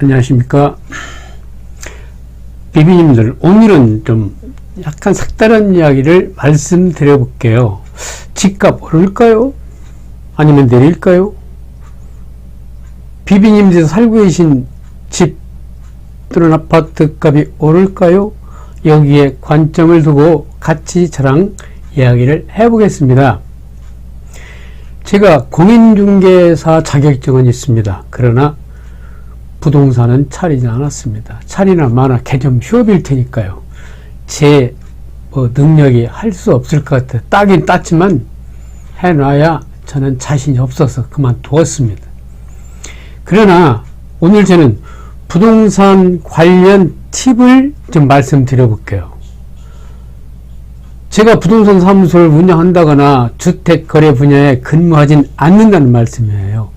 안녕하십니까. 비비님들, 오늘은 좀 약간 색다른 이야기를 말씀드려 볼게요. 집값 오를까요? 아니면 내릴까요? 비비님들 살고 계신 집 또는 아파트 값이 오를까요? 여기에 관점을 두고 같이 저랑 이야기를 해보겠습니다. 제가 공인중개사 자격증은 있습니다. 그러나 부동산은 차리지 않았습니다. 차리나 마나 개점 휴업일 테니까요. 제 뭐 능력이 할 수 없을 것 같아요. 따긴 땄지만 해놔야 저는 자신이 없어서 그만두었습니다. 그러나 오늘 저는 부동산 관련 팁을 좀 말씀드려 볼게요. 제가 부동산 사무소를 운영한다거나 주택 거래 분야에 근무하진 않는다는 말씀이에요.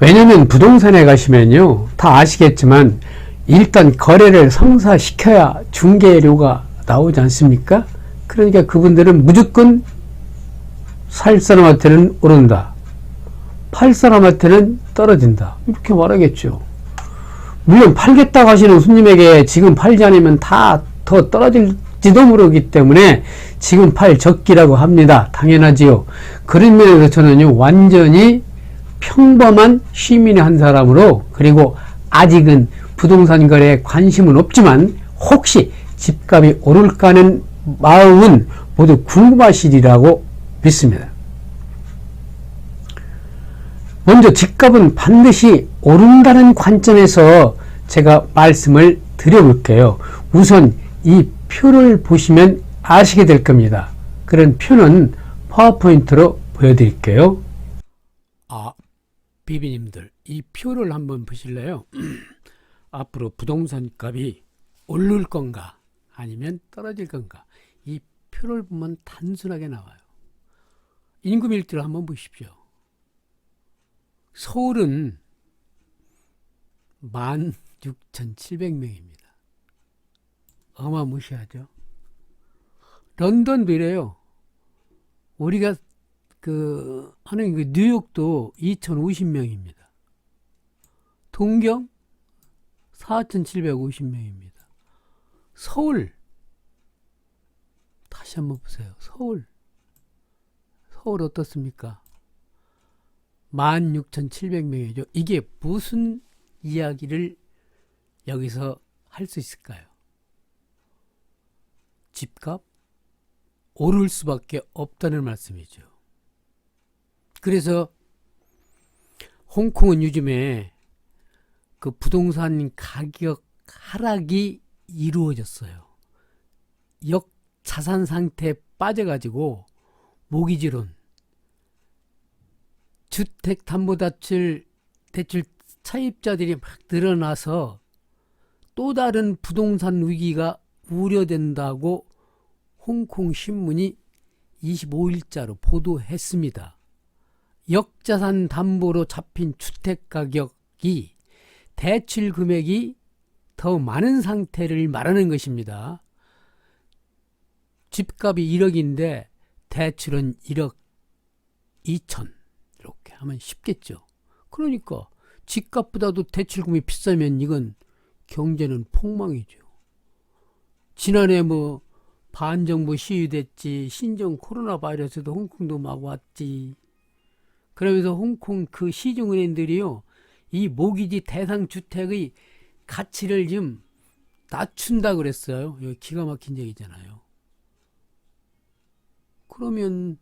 왜냐면 부동산에 가시면요. 다 아시겠지만 일단 거래를 성사시켜야 중개료가 나오지 않습니까? 그러니까 그분들은 무조건 살 사람한테는 오른다. 팔 사람한테는 떨어진다. 이렇게 말하겠죠. 물론 팔겠다고 하시는 손님에게 지금 팔지 않으면 다 더 떨어질지도 모르기 때문에 지금 팔 적기라고 합니다. 당연하지요. 그런 면에서 저는요, 완전히 평범한 시민의 한 사람으로 그리고 아직은 부동산 거래에 관심은 없지만 혹시 집값이 오를까 하는 마음은 모두 궁금하시리라고 믿습니다. 먼저 집값은 반드시 오른다는 관점에서 제가 말씀을 드려볼게요. 우선 이 표를 보시면 아시게 될 겁니다. 그런 표는 파워포인트로 보여드릴게요. 아, 비비님들, 이 표를 한번 보실래요? 앞으로 부동산 값이 오를 건가 아니면 떨어질 건가 이 표를 보면 단순하게 나와요. 인구 밀도를 한번 보십시오. 서울은 16,700명입니다. 어마무시하죠. 런던도 이래요. 우리가 그 하는 그 뉴욕도 2,050명입니다. 동경 4,750명입니다. 서울 다시 한번 보세요. 서울 서울 어떻습니까? 16,700명이죠. 이게 무슨 이야기를 여기서 할 수 있을까요? 집값 오를 수밖에 없다는 말씀이죠. 그래서 홍콩은 요즘에 그 부동산 가격 하락이 이루어졌어요. 역 자산 상태에 빠져가지고 모기지론, 주택담보대출 대출 차입자들이 막 늘어나서 또 다른 부동산 위기가 우려된다고 홍콩 신문이 25일자로 보도했습니다. 역자산 담보로 잡힌 주택 가격이 대출 금액이 더 많은 상태를 말하는 것입니다. 집값이 1억인데 대출은 1억 2천 이렇게 하면 쉽겠죠. 그러니까 집값보다도 대출금이 비싸면 이건 경제는 폭망이죠. 지난해 뭐 반정부 시위됐지 신종 코로나 바이러스도 홍콩도 막 왔지. 그러면서 홍콩 그 시중은행들이요 이 모기지 대상 주택의 가치를 좀 낮춘다 그랬어요. 이거 기가 막힌 얘기잖아요. 그러면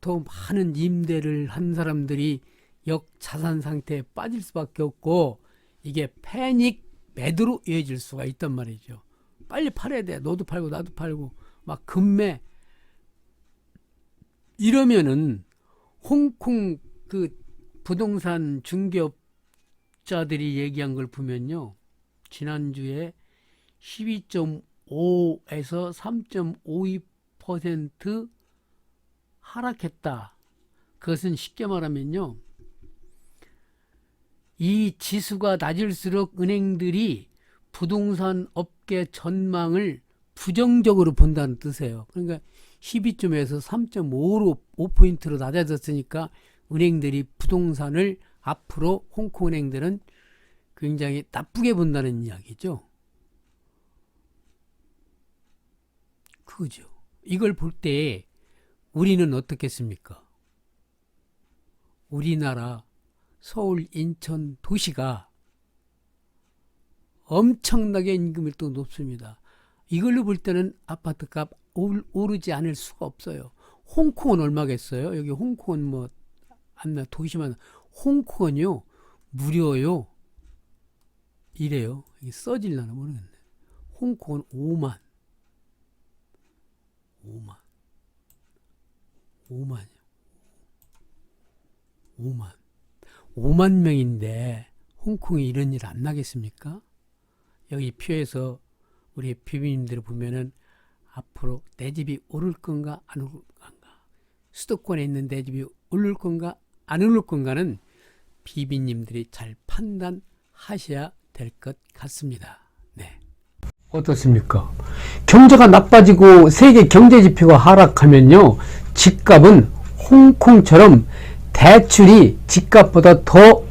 더 많은 임대를 한 사람들이 역자산 상태에 빠질 수밖에 없고 이게 패닉 매도로 이어질 수가 있단 말이죠. 빨리 팔아야 돼. 너도 팔고 나도 팔고 막 급매 이러면은 홍콩 그 부동산 중개업자들이 얘기한 걸 보면요. 지난주에 12.5에서 3.52% 하락했다. 그것은 쉽게 말하면요. 이 지수가 낮을수록 은행들이 부동산 업계 전망을 부정적으로 본다는 뜻이에요. 그러니까 12점에서 3.5로 5포인트로 낮아졌으니까 은행들이 부동산을 앞으로 홍콩 은행들은 굉장히 나쁘게 본다는 이야기죠. 그죠. 이걸 볼 때 우리는 어떻겠습니까? 우리나라 서울, 인천 도시가 엄청나게 임금일도 높습니다. 이걸로 볼 때는 아파트 값 올- 오르지 않을 수가 없어요. 홍콩은 얼마겠어요? 여기 홍콩은 뭐, 안나 도시만, 홍콩은요, 무료요. 이래요. 이게 써질라나 모르겠네. 홍콩은 5만. 5만. 5만이요. 5만. 5만 명인데 홍콩에 이런 일 안 나겠습니까? 여기 표에서 우리 비비님들 보면은 앞으로 내 집이 오를 건가 안 오를 건가 수도권에 있는 내 집이 오를 건가 안 오를 건가는 비비님들이 잘 판단하셔야 될 것 같습니다. 네. 어떻습니까? 경제가 나빠지고 세계 경제 지표가 하락하면요. 집값은 홍콩처럼 대출이 집값보다 더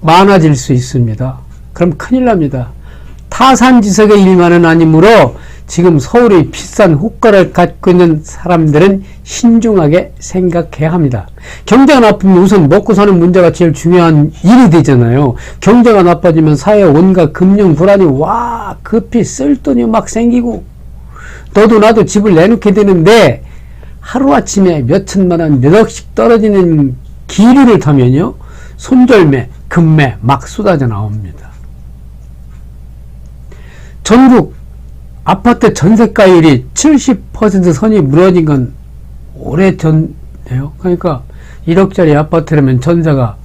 많아질 수 있습니다. 그럼 큰일 납니다. 타산지석의 일만은 아니므로 지금 서울의 비싼 호가를 갖고 있는 사람들은 신중하게 생각해야 합니다. 경제가 나쁘면 우선 먹고 사는 문제가 제일 중요한 일이 되잖아요. 경제가 나빠지면 사회 온갖 금융 불안이 와 급히 쓸 돈이 막 생기고 너도 나도 집을 내놓게 되는데 하루아침에 몇 천만 원, 몇 억씩 떨어지는 기류를 타면요. 손절매, 금매 막 쏟아져 나옵니다. 전국 아파트 전세가율이 70% 선이 무너진 건 오래 전에요. 그러니까 1억짜리 아파트라면 전세가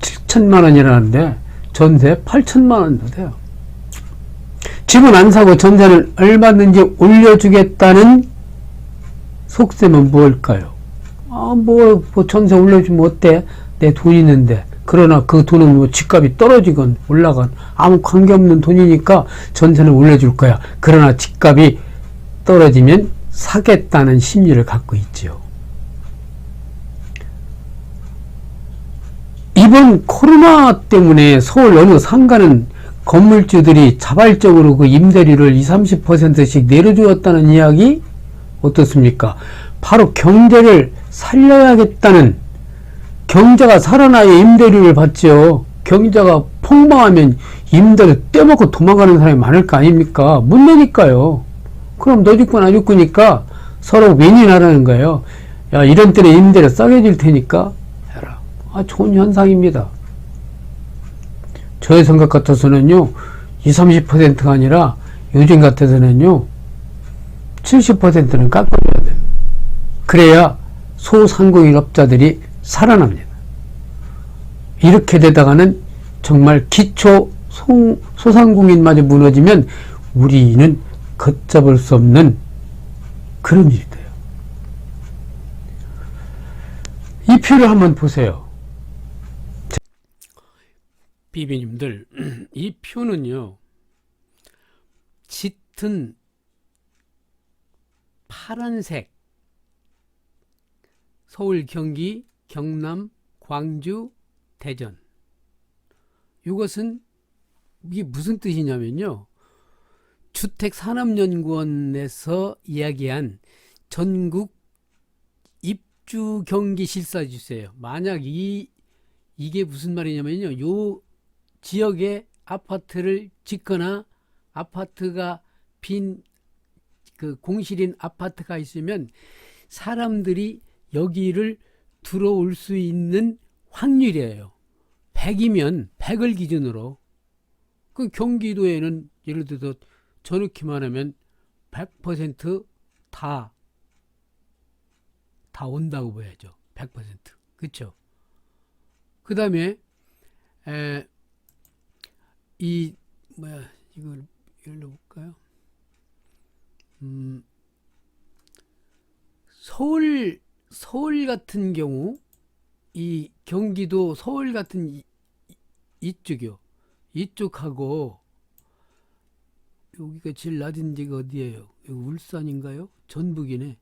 7천만 원이라는데 전세 8천만 원도 돼요. 집은 안 사고 전세는 얼마든지 올려주겠다는 속셈은 뭘까요? 아, 뭐, 뭐 전세 올려주면 어때? 내 돈 있는데. 그러나 그 돈은 뭐 집값이 떨어지건 올라간 아무 관계없는 돈이니까 전세는 올려줄 거야. 그러나 집값이 떨어지면 사겠다는 심리를 갖고 있죠. 이번 코로나 때문에 서울 어느 상가는 건물주들이 자발적으로 그 임대료를 20, 30%씩 내려주었다는 이야기 어떻습니까? 바로 경제를 살려야겠다는 경제가 살아나야 임대료를 받죠. 경제가 폭망하면 임대료 떼먹고 도망가는 사람이 많을 거 아닙니까? 못 내니까요. 그럼 너 죽고 나 죽고니까 서로 윈윈하라는 거예요. 야, 이런 때는 임대료 싸게 줄 테니까 해라. 아, 좋은 현상입니다. 저의 생각 같아서는요, 20, 30%가 아니라 요즘 같아서는요, 70%는 깎아줘야 돼요. 그래야 소상공인업자들이 살아납니다. 이렇게 되다가는 정말 기초 소, 소상공인마저 무너지면 우리는 걷잡을 수 없는 그런 일이 돼요. 이 표를 한번 보세요. 비비님들, 이 표는요, 짙은 파란색 서울, 경기, 경남, 광주, 대전. 이것은 이게 무슨 뜻이냐면요. 주택산업연구원에서 이야기한 전국 입주 경기 실사지수예요. 만약 이 이게 무슨 말이냐면요. 요 지역에 아파트를 짓거나 아파트가 빈 그 공실인 아파트가 있으면 사람들이 여기를 들어올 수 있는 확률이에요. 100이면 100을 기준으로 그 경기도에는 예를 들어서 저놓기만 하면 100%다 다 온다고 봐야죠. 100%. 그렇죠? 그다음에 에, 이 뭐야 이걸 열려 볼까요? 음, 서울 서울 같은 경우 이 경기도 서울 같은 이, 이- 이쪽이요. 이쪽하고 여기가 제일 낮은 데가 어디예요? 울산인가요? 전북이네.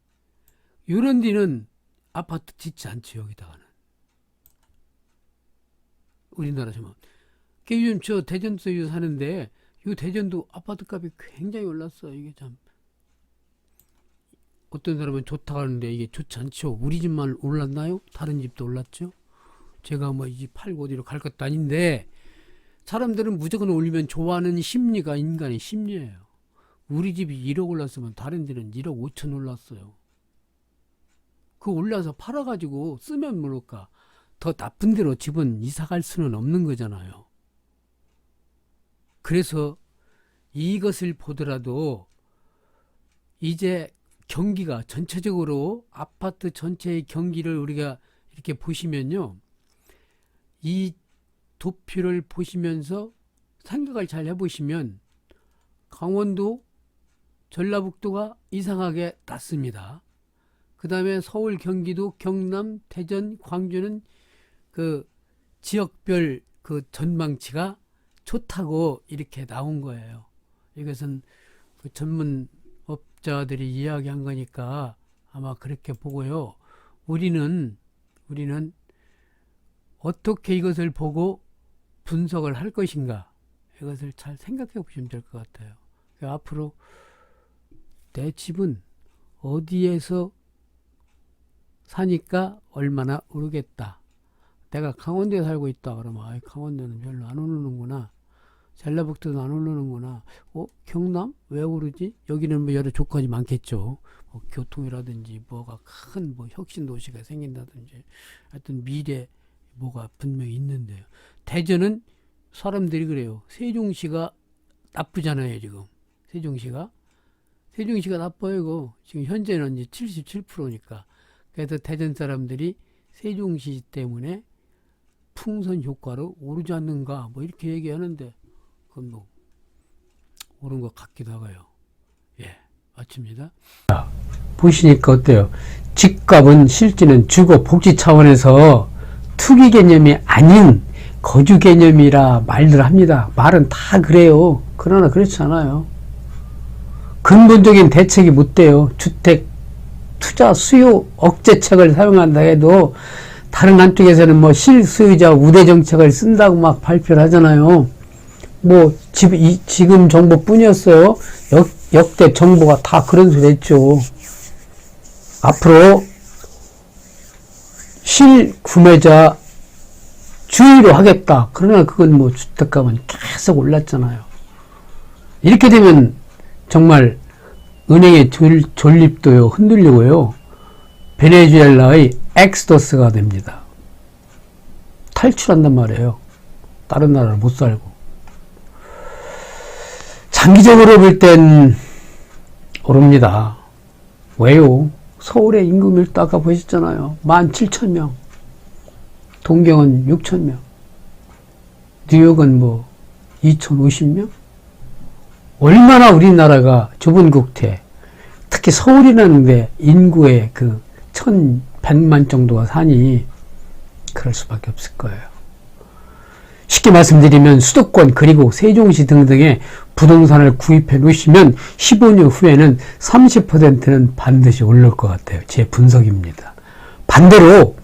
요런 데는 아파트 짓지 않죠, 여기다가는. 우리나라처럼. 요즘 저 대전서 요 사는데 요 대전도 아파트 값이 굉장히 올랐어. 이게 참 어떤 사람은 좋다고 하는데 이게 좋지 않죠. 우리 집만 올랐나요? 다른 집도 올랐죠. 제가 뭐 이 집 팔고 어디로 갈 것도 아닌데 사람들은 무조건 올리면 좋아하는 심리가 인간의 심리예요. 우리 집이 1억 올랐으면 다른 데는 1억 5천 올랐어요. 그 올라서 팔아가지고 쓰면 모를까 더 나쁜 데로 집은 이사 갈 수는 없는 거잖아요. 그래서 이것을 보더라도 이제 경기가 전체적으로 아파트 전체의 경기를 우리가 이렇게 보시면요. 이 도표를 보시면서 생각을 잘 해보시면 강원도, 전라북도가 이상하게 낮습니다. 그 다음에 서울, 경기도, 경남, 대전, 광주는 그 지역별 그 전망치가 좋다고 이렇게 나온 거예요. 이것은 그 전문 업자들이 이야기한 거니까 아마 그렇게 보고요. 우리는 우리는 어떻게 이것을 보고 분석을 할 것인가 이것을 잘 생각해 보시면 될 것 같아요. 앞으로 내 집은 어디에서 사니까 얼마나 오르겠다. 내가 강원도에 살고 있다 그러면 아, 강원도는 별로 안 오르는구나. 전라북도는 안 오르는구나. 어, 경남 왜 오르지? 여기는 뭐 여러 조건이 많겠죠. 뭐 교통이라든지 뭐가 큰 뭐 혁신 도시가 생긴다든지 하여튼 미래 뭐가 분명히 있는데요. 대전은 사람들이 그래요. 세종시가 나쁘잖아요, 지금. 세종시가. 세종시가 나빠요, 이거. 지금 현재는 이제 77%니까. 그래서 대전 사람들이 세종시 때문에 풍선 효과로 오르지 않는가, 뭐 이렇게 얘기하는데, 그건 뭐, 오른 것 같기도 하고요. 예, 마칩니다. 보시니까 어때요? 집값은 실제는 주거 복지 차원에서 투기 개념이 아닌 거주 개념이라 말들 합니다. 말은 다 그래요. 그러나 그렇지 않아요. 근본적인 대책이 못 돼요. 주택 투자 수요 억제책을 사용한다 해도 다른 한쪽에서는 뭐 실수요자 우대 정책을 쓴다고 막 발표를 하잖아요. 뭐 지, 이, 지금 정부뿐이었어요. 역, 역대 정부가 다 그런 소리 했죠. 앞으로 실구매자 주의로 하겠다. 그러나 그건 뭐 주택값은 계속 올랐잖아요. 이렇게 되면 정말 은행의 졸, 존립도요 흔들리고요. 베네수엘라의 엑스더스가 됩니다. 탈출한단 말이에요. 다른 나라를 못 살고. 장기적으로 볼 땐 오릅니다. 왜요? 서울의 인구 밀도 아까 보셨잖아요. 17,000명. 동경은 6,000명. 뉴욕은 뭐 2,050명? 얼마나 우리나라가 좁은 국태, 특히 서울이라는 데 인구의 그 1,100만 정도가 사니 그럴 수밖에 없을 거예요. 쉽게 말씀드리면 수도권 그리고 세종시 등등의 부동산을 구입해 놓으시면 15년 후에는 30%는 반드시 오를 것 같아요. 제 분석입니다. 반대로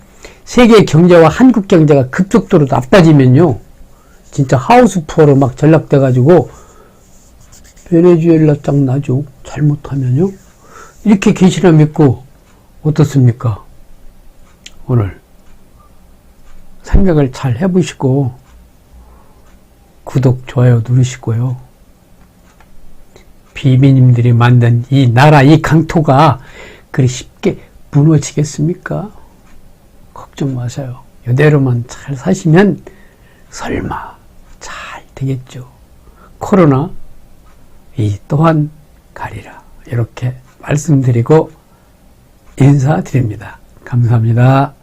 세계 경제와 한국 경제가 급속도로 나빠지면요. 진짜 하우스 푸어로 막 전락돼 가지고 베네수엘라 짱 나죠. 잘못하면요. 이렇게 계시나 믿고 어떻습니까? 오늘 생각을 잘 해보시고 구독, 좋아요 누르시고요. 비비님들이 만든 이 나라, 이 강토가 그리 쉽게 무너지겠습니까? 걱정 마세요. 이대로만 잘 사시면 설마 잘 되겠죠. 코로나 이 또한 가리라. 이렇게 말씀드리고 인사드립니다. 감사합니다.